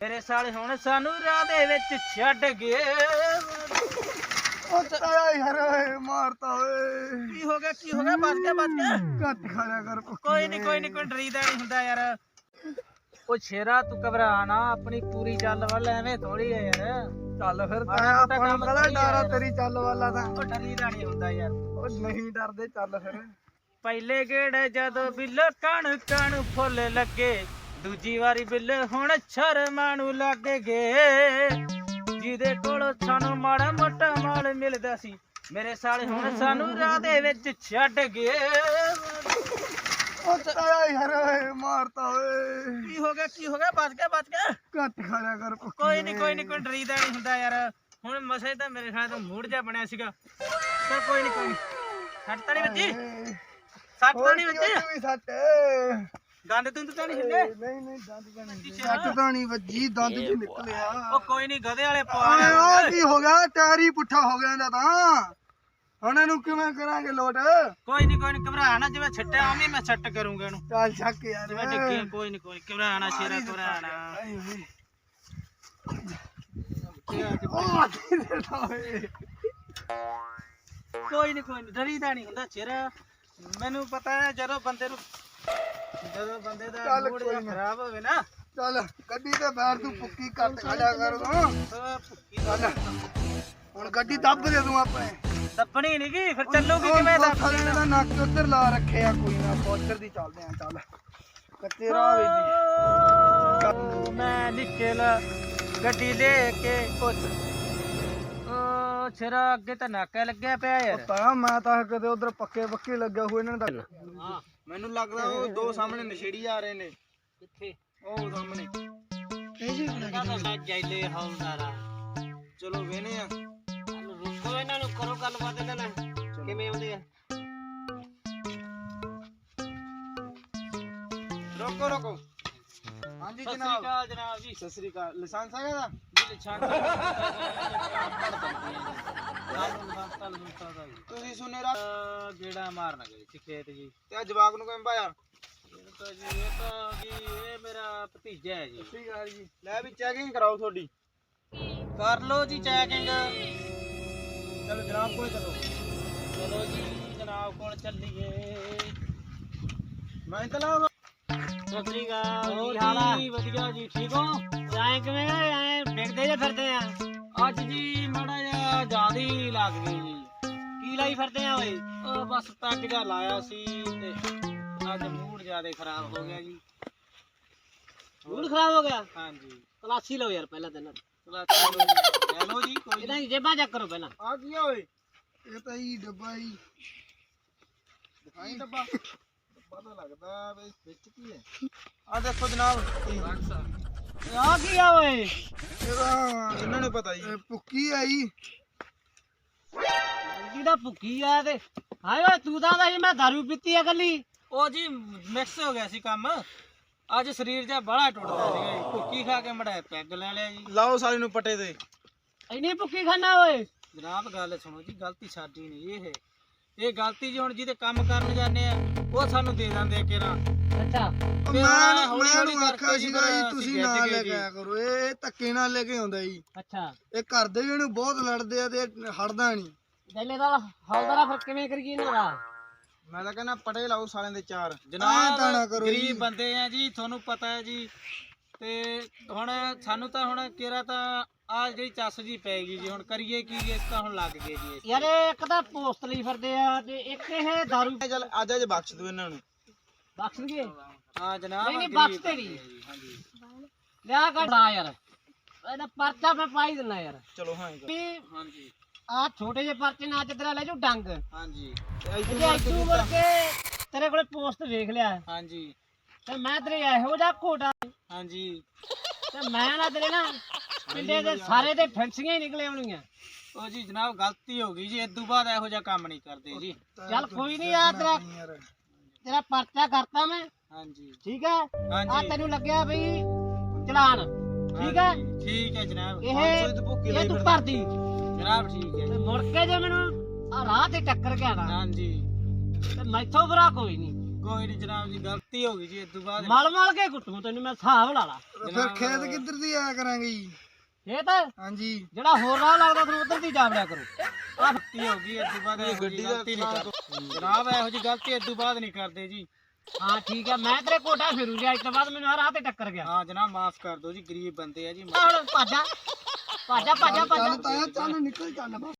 ਤੇਰੇ ਸਾਲੇ ਹੁਣ ਸਾਨੂੰ ਰਾਹ ਦੇ ਵਿੱਚ ਛੱਡ ਗਏ। ਉਹ ਤਾਇਆ ਯਾਰ ਓਏ ਮਾਰਤਾ ਓਏ। ਕੀ ਹੋ ਗਿਆ ਕੀ ਹੋ ਗਿਆ? ਬਚ ਗਿਆ ਬਚ ਗਿਆ? ਘੱਟ ਖਾਇਆ ਕਰ ਕੋਈ ਨਹੀਂ ਕੋਈ ਨਹੀਂ ਕੋਈ ਡਰੀਦਾ ਨਹੀਂ ਹੁੰਦਾ ਯਾਰ। ਉਹ ਸ਼ੇਰਾ ਤੂੰ ਘਬਰਾ ਨਾ ਆਪਣੀ ਪੂਰੀ ਚੱਲ ਵੱਲ ਐਵੇਂ ਥੋੜੀ ਹੈ ਯਾਰ। ਚੱਲ ਫਿਰ ਤਾਇਆ ਆਪਾਂ ਨੂੰ ਕਹਦਾ ਡਾਰਾ। ਤੇਰੀ ਚੱਲ ਵਾਲਾ ਤਾਂ। ਉਹ ਡਰੀਦਾ ਨਹੀਂ ਹੁੰਦਾ ਯਾਰ। ਉਹ ਨਹੀਂ ਡਰਦੇ ਚੱਲ ਫਿਰ। ਪਹਿਲੇ ਗੇੜੇ ਜਦੋਂ ਬਿੱਲ ਕਣ ਕਣ ਫੁੱਲ ਲੱਗੇ ਦੂਜੀ ਵਾਰੀ ਬਿੱਲ ਹੁਣ ਸ਼ਰਮਾਂ ਨੂੰ ਲੱਗ ਗਏ। ਜਿਹਦੇ ਕੋਲ ਸਾਨੂੰ ਮਾੜਾ ਮੋਟਾ ਮਾਲ ਮਿਲਦਾ ਸੀ ਮੇਰੇ ਸਾਲੇ ਹੁਣ ਸਾਨੂੰ ਰਾਹ ਦੇ ਵਿੱਚ ਛੱਡ ਗਏ। ਉਹ ਤਾਇਆ ਯਾਰ ਓਏ ਮਾਰਤਾ ਓਏ। ਕੀ ਹੋ ਗਿਆ ਕੀ ਹੋ ਗਿਆ? ਬਚ ਗਿਆ ਬਚ ਗਿਆ। ਘੱਟ ਖਾਇਆ ਕਰ ਭੁੱਖੀ ਕੋਈ ਨਹੀਂ ਕੋਈ ਨਹੀਂ ਕੋਈ ਡਰੀਦਾ ਨਹੀਂ ਹੁੰਦਾ ਯਾਰ। ਹੁਣ ਮਸੇ ਤਾਂ ਮੇਰੇ ਖਿਆਲ ਤੋਂ ਮੂਡ ਜਿਹਾ ਬਣਿਆ ਸੀਗਾ। ਚਲ ਕੋਈ ਨਹੀਂ ਕੋਈ ਨਹੀਂ ਸੱਟ ਤਾਂ ਨਹੀਂ ਵੱਜੀ? ਸੱਟ ਤਾਂ ਨਹੀਂ ਵੱਜੀ? ਵੀ ਸੱਟ? ਦੰਦ ਦੁੰਦ ਤਾਂ ਨਹੀਂ ਹਿੱਲੇ ਨਹੀਂ ਨਹੀਂ ਦੰਦ ਤਾਂ ਨਹੀਂ ਸੱਟ ਤਾਂ ਨਹੀਂ ਵੱਜੀ ਦੰਦ ਚ ਨਿਕਲਿਆ। ਉਹ ਕੋਈ ਨਹੀਂ ਗਧੇ ਵਾਲੇ ਪਵਾ ਓਏ ਲਿਆ। ਉਹ ਕੀ ਹੋ ਗਿਆ? ਟਾਇਰ ਹੀ ਪੁੱਠਾ ਹੋ ਗਿਆ ਇਹਦਾ ਤਾਂ ਹੁਣ ਇਹਨੂੰ ਕਿਵੇਂ ਕਰਾਂਗੇ ਲੋਟ? ਕੋਈ ਨਹੀਂ ਕੋਈ ਨਹੀਂ ਘਬਰਾ ਨਾ ਜਿਵੇਂ ਛੱਟਿਆ ਉਵੇਂ ਮੈਂ ਛੱਟ ਕਰੂੰਗਾ ਇਹਨੂੰ। ਚੱਲ ਛੱਕ ਯਾਰ। ਜਿਵੇਂ ਡਿੱਗਿਆ ਕੋਈ ਨਹੀਂ ਕੋਈ ਨੀ, ਘਬਰਾ ਨਾ ਸ਼ੇਰਾ ਘਬਰਾ ਨਾ ਆਏ ਹੋਏ। ਉਹ ਕੀ ਦੇਣਾ ਓਏ। ਕੋਈ ਨਹੀਂ ਕੋਈ ਨਹੀਂ ਡਰੀਦਾ ਨਹੀਂ ਹੁੰਦਾ ਸ਼ੇਰਾ। ਮੈਨੂੰ ਪਤਾ ਹੈ ਜਦੋਂ ਬੰਦੇ ਨੂੰ ਜਦੋਂ ਬੰਦੇ ਦਾ ਚੱਲ ਮੂਡ ਕੋਈ ਜਿਹਾ ਨਾ। ਖਰਾਬ ਹੋਵੇ ਨਾ ਚੱਲ ਗੱਡੀ ਤੇ ਬੈਠ ਤੂੰ ਪੁੱਕੀ ਕੱਟ ਖੜਿਆ ਕਰ ਹਾਂ ਤਾਂ ਭੁੱਖੀ ਚੱਲ ਹੁਣ ਗੱਡੀ ਦੱਬ ਦੇ ਦੂੰ ਆਪਣੇ। ਦੱਬਣੀ ਨਹੀਂ ਗਈ ਫਿਰ ਚੱਲੂਗੀ ਕਿਵੇਂ ਦੱਬ ਥੱਲੇ ਦਾ ਨੱਕ ਉੱਧਰ ਲਾ ਰੱਖਿਆ ਕੋਈ ਨਾ ਪੌਚਰ ਦੀ ਚੱਲਦੇ ਆ ਚੱਲ। ਕੱਤੇ ਰਾਹ ਵੇਦੀ ਓ, ਮੈਂ ਨਿਕਲ ਗੱਡੀ ਲੈ ਕੇ ਪੁੱਛ। ਓ ਛੇਰਾ ਅੱਗੇ ਤਾਂ ਨਾਕਾ ਲੱਗਿਆ ਪਿਆ ਯਾਰ। ਤਾਂ ਮੈਂ ਤਾਂ ਕਦੇ ਉਧਰ ਪੱਕੇ ਪੱਕੇ ਲੱਗਾ ਹੋਏ ਇਹਨਾਂ ਦਾ ਹਾਂ। ਮੈਨੂੰ ਲੱਗਦਾ ਉਹ ਦੋ ਸਾਹਮਣੇ ਨਸ਼ੇੜੀ ਆ ਰਹੇ ਨੇ। ਕਿੱਥੇ? ਉਹ ਸਾਹਮਣੇ। ਇਹ ਜੀ ਇਹਨਾਂ ਦਾ ਜਾਈਲੇ ਹੌਲਦਾਰਾ ਚਲੋ ਵੇਨੇ ਆ। ਰੁਕੋ ਇਹਨਾਂ ਨੂੰ ਕਰੋ ਗੱਲਬਾਤ ਇਹਨਾਂ ਨਾਲ। ਕਿਵੇਂ ਆਉਂਦੇ ਆ? ਰੋਕੋ ਰੋਕੋ। ਹਾਂਜੀ ਸਤਿ ਸ੍ਰੀ ਜਨਾਬ। ਅਕਾਲ ਜਨਾਬ ਜੀ। ਸਤਿ ਸ੍ਰੀ ਅਕਾਲ। ਲਾਇਸੈਂਸ ਹੈਗਾ ਦਾ ਤੁਸੀਂ ਸੁਨੇ ਰਾ ਗੇੜਾ ਮਾਰਨ ਗਏ ਸੀ ਖੇਤ ਜੀ। ਤੇ ਆ ਜਵਾਕ ਨੂੰ ਕਿਵੇਂ ਪਾਇਆ ਇਹ ਤਾਂ ਜੀ ਇਹ ਤਾਂ ਜੀ ਇਹ ਮੇਰਾ ਭਤੀਜਾ ਹੈ ਜੀ। ਠੀਕ ਹੈ ਜੀ। ਲੈ ਵੀ ਚੈਕਿੰਗ ਕਰਾਓ ਤੁਹਾਡੀ। ਕਰ ਲਓ ਜੀ ਚੈਕਿੰਗ ਚਲੋ ਜਨਾਬ ਕੋਲੇ ਚਲੋ। ਚਲੋ ਜੀ ਜਨਾਬ ਕੋਲ ਚੱਲੀਏ। ਮੈਂ ਤਾਂ ਲਾਉਂਗਾ। ਸਤਿ ਸ੍ਰੀ ਅਕਾਲ ਕੀ ਹਾਲ ਆ? ਜੀ ਵਧੀਆ ਜੀ ਠੀਕ ਹੋ? ਐਂ ਕਿਵੇਂ ਐਂ ਡਿੱਗਦੇ ਜੇ ਫਿਰਦੇ ਆ? ਅੱਜ ਜੀ ਮਾੜਾ ਜਿਹਾ ਜਿਆਦੀ ਲੱਗ ਗਈ ਜੀ। ਕੀ ਲਾਈ ਫਿਰਦੇ ਆ ਓਏ? ਉਹ ਬਸ ਪੈਗ ਜਿਹਾ ਲਾਇਆ ਸੀ ਤੇ ਅੱਜ ਮੂਡ ਜਿਆਦੇ ਖਰਾਬ ਹੋ ਗਿਆ ਜੀ। ਮੂਡ ਖਰਾਬ ਹੋ ਗਿਆ? ਹਾਂਜੀ। ਤਲਾਸ਼ੀ ਲਓ ਯਾਰ ਪਹਿਲਾਂ ਤਾਂ ਤਲਾਸ਼ੀ ਲਓ ਜੀ। ਕੋਈ ਇਹਨਾਂ ਦੀ ਜੇਬਾਂ ਚੈੱਕ ਕਰੋ ਪਹਿਲਾਂ। ਆ ਕੀ ਆ ਓਏ। ਇਹ ਤਾਂ ਹੀ ਡੱਬਾ ਹੀ। ਦਿਖਾਈ ਡੱਬਾ। ਡੱਬਾ ਤਾਂ ਲੱਗਦਾ ਵੀ ਵਿੱਚ ਕੀ ਹੈ। ਆ ਦੇਖੋ ਜਨਾਬ। ਆ ਕੀ ਆ ਓਏ? ਇਹਦਾ ਇਹਨਾਂ ਨੂੰ ਪਤਾ ਜੀ। ਭੁੱਕੀ ਆਈ ਜਿਹਦਾ ਭੁੱਖੀ ਆ ਤੇ। ਹਾਏ ਓਏ ਤੂੰ ਤਾਂ ਆਂਹਦਾ ਸੀ ਮੈਂ ਦਾਰੂ ਪੀਤੀ ਆ ਕੱਲੀ। ਉਹ ਜੀ ਮਿਕਸ ਹੋ ਗਿਆ ਸੀ ਕੰਮ। ਅੱਜ ਸਰੀਰ ਜਿਹਾ ਬੜਾ ਟੁੱਟਦਾ ਸੀਗਾ ਜੀ। ਭੁੱਕੀ ਖਾ ਕੇ ਮੜਾ ਪੈਗ ਲੈ ਲਿਆ ਜੀ। ਲਾਓ ਸਾਲੇ ਨੂੰ ਪੱਟੇ ਤੇ। ਇੰਨੀ ਭੁੱਖੀ ਖਾਣਾ ਓਏ? ਜਨਾਬ ਗੱਲ ਸੁਣੋ ਜੀ ਗਲਤੀ ਸਾਡੀ ਨਹੀਂ ਇਹ। ਇਹ ਗਲਤੀ ਜੀ ਹੁਣ ਜਿਹਦੇ ਕੰਮ ਕਰਨ ਜਾਂਦੇ ਆ ਉਹ ਸਾਨੂੰ ਦੇ ਦਿੰਦੇ ਕਿਰਾਂ ਅੱਛਾ। ਮੈਂ ਮੈਂ ਨੂੰ ਆਖਿਆ ਸੀਗਾ ਜੀ ਤੁਸੀਂ ਗਏ ਲੈ। ਕੇ ਆਇਆ ਕਰੋ ਇਹ ਧੱਕੇ ਨਾਲ ਲੈ ਕੇ ਆਉਂਦਾ ਜੀ। ਅੱਛਾ। ਇਹ ਘਰ ਦੇ ਵੀ ਇਹਨੂੰ ਬਹੁਤ ਲੜਦੇ ਆ ਤੇ ਹਟਦਾ ਨਹੀਂ। ਪਹਿਲੇ ਦਾ ਹੌਲਦਾਰਾ ਫਿਰ ਕਿਵੇਂ ਕਰੀਏ ਇਹਨਾਂ ਦਾ? ਮੈਂ ਤਾਂ ਕਹਿੰਦਾ ਪਟੇ ਲਾਓ ਸਾਲਿਆਂ ਦੇ ਚਾਰ। ਜਨਾਬ ਨਾ ਕਰੋ। ਗਰੀਬ ਬੰਦੇ ਆ ਜੀ ਤੁਹਾਨੂੰ ਪਤਾ ਹੈ ਜੀ। ਤੇ ਹੁਣ ਸਾਨੂੰ ਤਾਂ ਹੁਣ ਕਿਹੜਾ ਤਾਂ ਆ ਜਿਹੜੀ ਚੱਸ ਜੀ ਪੈ ਗਈ ਜੀ ਹੁਣ ਕਰੀਏ ਕੀ ਇਸ ਤਾਂ ਹੁਣ ਲੱਗ ਗਏ ਜੀ। ਯਾਰ ਇੱਕ ਤਾਂ ਪੋਸਟ ਲਈ ਫਿਰਦੇ ਆ ਤੇ ਇੱਕ ਇਹ दारू ਚੱਲ ਅੱਜ ਅੱਜ ਬਖਸ਼ ਦਿਓ ਇਹਨਾਂ ਨੂੰ। ਬਖਸ਼ਣਗੇ ਹਾਂ ਜਨਾਬ ਨਹੀਂ, ਨਹੀਂ, ਬਖਸ਼ ਤੇ ਨਹੀਂ। ਹਾਂਜੀ। ਲਿਆ ਕੱਢਾ ਯਾਰ। ਇਹਦਾ ਪਰਚਾ ਮੈਂ ਪਾਈ ਦਿੰਦਾ ਯਾਰ। ਚਲੋ ਹਾਂ ਜੀ। ਹਾਂਜੀ। ਆ ਛੋਟੇ ਜਿਹੇ ਪਰਚੇ ਨਾਲ ਅੱਜ ਤੇਰਾ ਲੈ ਜਾਊ ਡੰਗ। ਹਾਂਜੀ। ਜੇ ਇੱਥੋਂ ਮੁੜ ਕੇ ਤੇਰੇ ਕੋਲੇ ਪੋਸਟ ਵੇਖ ਲਿਆ। ਹਾਂਜੀ। ਤੇ ਮੈਂ ਤੇਰੇ ਇਹੋ ਜਿਹਾ ਘੋਟਾ ਹਾਂਜੀ। ਤੇ ਮੈਂ ਨਾ ਤੇਰੇ ਨਾ ਪਿੰਡੇ ਦੇ ਸਾਰੇ ਦੇ ਫੈਂਸੀਆਂ ਹੀ ਨਿਕਲੇ ਆਉਣੀਆਂ ਉਹ ਜੀ ਜਨਾਬ ਗਲਤੀ ਹੋ ਗਈ ਜੀ ਇਸ ਤੋਂ ਬਾਅਦ ਇਹੋ ਜਿਹਾ ਕੰਮ ਨਹੀਂ ਕਰਦੇ ਜੀ। ਚੱਲ ਕੋਈ ਨਹੀਂ ਆ ਤੇਰਾ ਤੇਰਾ ਪਰਚਾ ਕਰਤਾ ਮੈਂ। ਹਾਂਜੀ। ਠੀਕ ਹੈ? ਆ ਤੈਨੂੰ ਲੱਗਿਆ ਬਈ ਚਲਾਨ। ਠੀਕ ਹੈ? ਠੀਕ ਹੈ ਜਨਾਬ। ਇਹ ਇਹ ਤੂੰ। ਭਰਦੀ। ਜਨਾਬ ਠੀਕ ਹੈ ਤੇ ਮੁੜ ਕੇ ਜੇ ਮੈਨੂੰ ਆ ਰਾਹ ਤੇ ਟੱਕਰ ਗਿਆ ਨਾ ਹਾਂਜੀ। ਤੇ ਮੈਥੋਂ ਬੁਰਾ ਕੋਈ ਨਹੀਂ। ਕੋਈ ਨਹੀਂ ਜਨਾਬ ਜੀ ਗਲਤੀ ਹੋ ਗਈ ਜੀ ਇਸ ਤੋਂ ਬਾਅਦ। ਮਲ ਮਲ ਕੇ ਕੁੱਟੂ ਤੈਨੂੰ ਮੈਂ ਹਿਸਾਬ ਲਾ ਲਾ। ਫਿਰ ਖੇਤ ਕਿੱਧਰ ਦੀ ਆਇਆ ਕਰਾਂਗੇ ਜੀ? ਇਹ ਤਾਂ ਹਾਂਜੀ। ਜਿਹੜਾ ਹੋਰ ਰਾਹ ਲੱਗਦਾ ਤੁਹਾਨੂੰ ਉਧਰ ਦੀ ਜਾਵੜਿਆ ਕਰੋ। ਆਹ ਗਲਤੀ ਹੋ ਗਈ ਇਸ ਤੋਂ ਬਾਅਦ ਇਹੋ ਜਿਹੀ ਗਲਤੀ ਨਹੀਂ ਕਰਦੇ ਜਨਾਬ ਇਹੋ ਜਿਹੀ ਗਲਤੀ ਇਸ ਤੋਂ ਬਾਅਦ ਨਹੀਂ ਕਰਦੇ ਜੀ। ਹਾਂ ਠੀਕ ਹੈ ਮੈਂ ਤੇਰੇ ਕੋਟਾ ਫਿਰੂ ਜੀ ਅੱਜ ਤੋਂ ਬਾਅਦ ਮੈਨੂੰ ਆਹ ਰਾਹ ਤੇ ਟੱਕਰ ਗਿਆ। ਹਾਂ ਜਨਾਬ ਮਾਫ ਕਰ ਦਿਓ ਜੀ ਗਰੀਬ ਬੰਦੇ ਆ ਜੀ। ਹੁਣ ਭਾਜਾ ਭਾਜਾ ਭਾਜਾ ਭਾਜਾ ਚੱਲ ਤਾਇਆ ਚੱਲ ਨਿਕਲ ਚੱਲ। ਬਸ